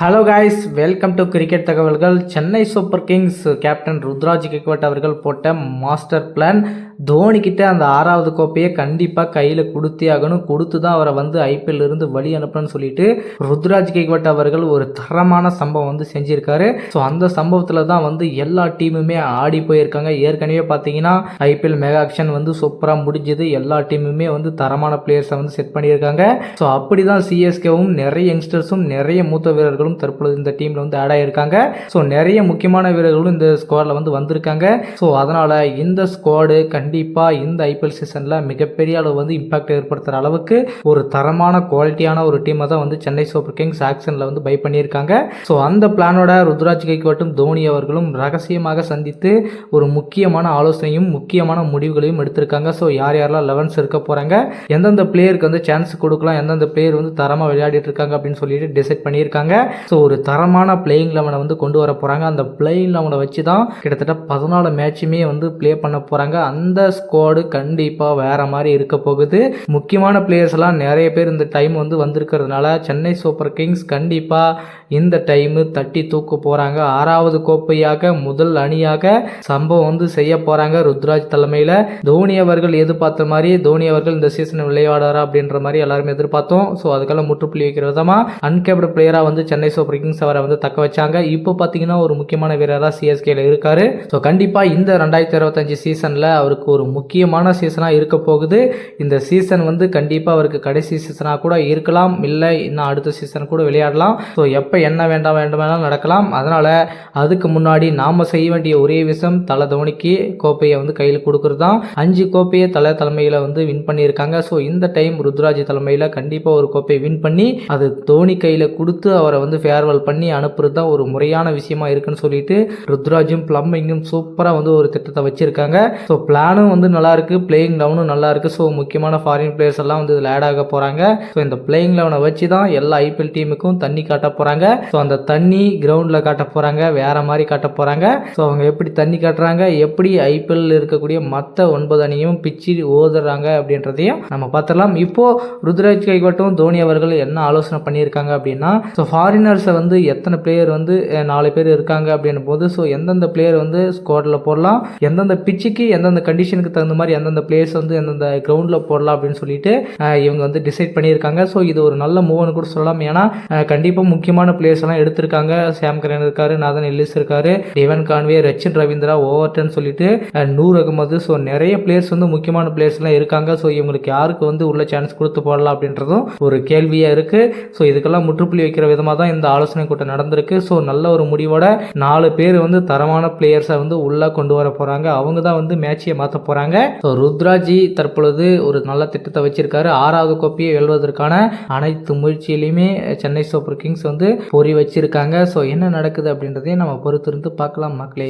Hello guys welcome to cricket தகவல்கள் Chennai Super Kings captain Ruturaj Gaikwad அவர்கள் போட்ட master plan தோனிக்கிட்ட அந்த ஆறாவது கோப்பையை கண்டிப்பாக கையில் கொடுத்தே ஆகணும். கொடுத்து தான் அவரை வந்து ஐபிஎல் இருந்து வழி அனுப்பணும்னு சொல்லிட்டு ருத்ராஜ் கெக்வட் அவர்கள் ஒரு தரமான சம்பவம் வந்து செஞ்சிருக்காரு. ஸோ அந்த சம்பவத்தில் தான் வந்து எல்லா டீமுமே ஆடி போயிருக்காங்க. ஏற்கனவே பார்த்தீங்கன்னா ஐபிஎல் மெகா ஆக்ஷன் வந்து சூப்பராக முடிஞ்சது. எல்லா டீமுமே வந்து தரமான பிளேயர்ஸை வந்து செட் பண்ணியிருக்காங்க. ஸோ அப்படி தான் சிஎஸ்கேவும் நிறைய யங்ஸ்டர்ஸும் நிறைய மூத்த வீரர்கள் வீரர்களும் தற்பொழுது இந்த டீமில் வந்து ஆட் ஆகியிருக்காங்க ஸோ நிறைய முக்கியமான வீரர்களும் இந்த ஸ்குவாடில் வந்து வந்திருக்காங்க. ஸோ அதனால் இந்த ஸ்குவாடு கண்டிப்பாக இந்த ஐபிஎல் சீசனில் மிகப்பெரிய அளவு வந்து இம்பாக்ட் ஏற்படுத்துகிற அளவுக்கு ஒரு தரமான குவாலிட்டியான ஒரு டீமை தான் வந்து சென்னை சூப்பர் கிங்ஸ் ஆக்ஷனில் வந்து பை பண்ணியிருக்காங்க. ஸோ அந்த பிளானோட ருத்ராஜ் கைக்வாட்டும் தோனி அவர்களும் ரகசியமாக சந்தித்து ஒரு முக்கியமான ஆலோசனையும் முக்கியமான முடிவுகளையும் எடுத்திருக்காங்க. ஸோ யார் யாரெல்லாம் லெவன்ஸ் இருக்க போகிறாங்க எந்தெந்த பிளேயருக்கு வந்து சான்ஸ் கொடுக்கலாம் எந்தெந்த பிளேயர் வந்து தரமாக விளையாடிட்டு இருக்காங்க அப்படின்னு சொல்லிட்டு டிசைட் பண்ணியிருக்காங்க. ஸோ ஒரு தரமான பிளேயிங் லெவனை வந்து கொண்டு வர போகிறாங்க அந்த பிளேயிங் லெவனை வச்சு தான் கிட்டத்தட்ட பதினாலு மேட்சுமே வந்து ப்ளே பண்ண போகிறாங்க அந்த ஸ்குவாடு கண்டிப்பாக வேறு மாதிரி இருக்க போகுது. முக்கியமான பிளேயர்ஸ் எல்லாம் நிறைய பேர் இந்த டைம் வந்து வந்திருக்கிறதுனால சென்னை சூப்பர் கிங்ஸ் கண்டிப்பாக இந்த டைமு தட்டி தூக்க போகிறாங்க ஆறாவது கோப்பையாக முதல் அணியாக சம்பவம் வந்து செய்ய போகிறாங்க ருத்ராஜ் தலைமையில். தோனி அவர்கள் எதிர்பார்த்த மாதிரி தோனி அவர்கள் இந்த சீசன் விளையாடுறா அப்படின்ற மாதிரி எல்லாருமே எதிர்பார்த்தோம். ஸோ அதுக்கெல்லாம் முற்றுப்புள்ளி வைக்கிற விதமாக அன்கேப்டு பிளேயராக வந்து சென்னை சூப்பர் கிங்ஸ் அவரை வந்து தக்க வச்சாங்க. இப்போ பார்த்தீங்கன்னா ஒரு முக்கியமான வீரராக சிஎஸ்கேல இருக்காரு. ஸோ கண்டிப்பாக இந்த ரெண்டாயிரத்தி இருபத்தஞ்சு சீசனில் அவருக்கு ஒரு முக்கியமான சீசனாக இருக்க போகுது. இந்த சீசன் வந்து கண்டிப்பாக அவருக்கு கடைசி சீசனாக கூட இருக்கலாம். இல்லை இன்னும் அடுத்த சீசன் கூட விளையாடலாம். ஸோ எப்போ என்ன வேண்டாம் வேண்டுமானாலும் நடக்கலாம். அதனால் அதுக்கு முன்னாடி நாம் செய்ய வேண்டிய ஒரே விஷயம் தலை தோனிக்கு கோப்பையை வந்து கையில் கொடுக்குறது தான். அஞ்சு கோப்பையை தலை தலைமையில் வந்து வின் பண்ணியிருக்காங்க. ஸோ இந்த டைம் ருத்ராஜ் தலைமையில் கண்டிப்பாக ஒரு கோப்பையை வின் பண்ணி அது தோனி கையில் கொடுத்து அவரை வந்து ஃபேர்வெல் பண்ணி அனுப்புறது தான் ஒரு முறையான விஷயமா இருக்குன்னு சொல்லிட்டு ருத்ராஜும் பிளம்பிங்கும் சூப்பராக வந்து ஒரு திட்டத்தை வச்சிருக்காங்க. ஸோ பிளானும் வந்து நல்லா இருக்கு பிளேயிங் லெவனும் நல்லா இருக்கு. ஸோ முக்கியமான ஃபாரின் பிளேயர்ஸ் எல்லாம் வந்து இதில் ஆட் ஆக போறாங்க. ஸோ இந்த பிளேயிங் லெவனை வச்சு தான் எல்லா ஐபிஎல் டீமுக்கும் தண்ணி காட்ட போறாங்க. ஸோ அந்த தண்ணி கிரவுண்டில் காட்ட போறாங்க வேற மாதிரி காட்ட போறாங்க. ஸோ அவங்க எப்படி தண்ணி காட்டுறாங்க எப்படி ஐபிஎல் இருக்கக்கூடிய மற்ற ஒன்பது அணியும் பிச்சு ஓதுறாங்க அப்படின்றதையும் நம்ம பார்த்துடலாம். இப்போ ருத்ராஜ் கைகட்டும் தோனி அவர்கள் என்ன ஆலோசனை பண்ணியிருக்காங்க அப்படின்னா ஸோ ஃபாரினர்ஸை வந்து எத்தனை பிளேயர் வந்து நாலு பேர் இருக்காங்க அப்படின்னு போது ஸோ எந்தெந்த பிளேயர் வந்து ஸ்குவாடில் போடலாம் எந்தெந்த பிச்சுக்கு எந்தெந்த கண்டிஷனுக்கு தகுந்த மாதிரி எந்தெந்த பிளேயர்ஸ் வந்து எந்தெந்த கிரவுண்டில் போடலாம் அப்படின்னு சொல்லிட்டு இவங்க வந்து டிசைட் பண்ணியிருக்காங்க. ஸோ இது ஒரு நல்ல மூவ்னு கூட சொல்லலாம். ஏன்னா கண்டிப்பாக முக்கியமான பிளேயர்ஸ் எல்லாம் எடுத்திருக்காங்க. சாம் கரன் இருக்காரு நாதன் எல்லிஸ் இருக்காரு Devon Conway Rachin Ravindra Overton சொல்லிட்டு நூர் அகமது ஸோ நிறைய பிளேயர்ஸ் வந்து முக்கியமான பிளேயர்ஸ் எல்லாம் இருக்காங்க. ஸோ இவங்களுக்கு யாருக்கு வந்து உள்ள சான்ஸ் கொடுத்து போடலாம் அப்படின்றதும் ஒரு கேள்வியாக இருக்குது ஸோ இதுக்கெல்லாம் முற்றுப்புள்ளி வைக்கிற விதமாக தான் தான் இந்த ஆலோசனை கூட்டம் நடந்திருக்கு. ஸோ நல்ல ஒரு முடிவோட நாலு பேர் வந்து தரமான பிளேயர்ஸை வந்து உள்ளே கொண்டு வர போகிறாங்க அவங்க தான் வந்து மேட்சையை மாற்ற போகிறாங்க ஸோ ருத்ராஜி தற்பொழுது ஒரு நல்ல திட்டத்தை வச்சிருக்காரு. ஆறாவது கோப்பையை வெல்வதற்கான அனைத்து முயற்சியிலையுமே சென்னை சூப்பர் கிங்ஸ் வந்து பொறி வச்சிருக்காங்க. ஸோ என்ன நடக்குது அப்படின்றதையும் நம்ம பொறுத்திருந்து பார்க்கலாம் மக்களே.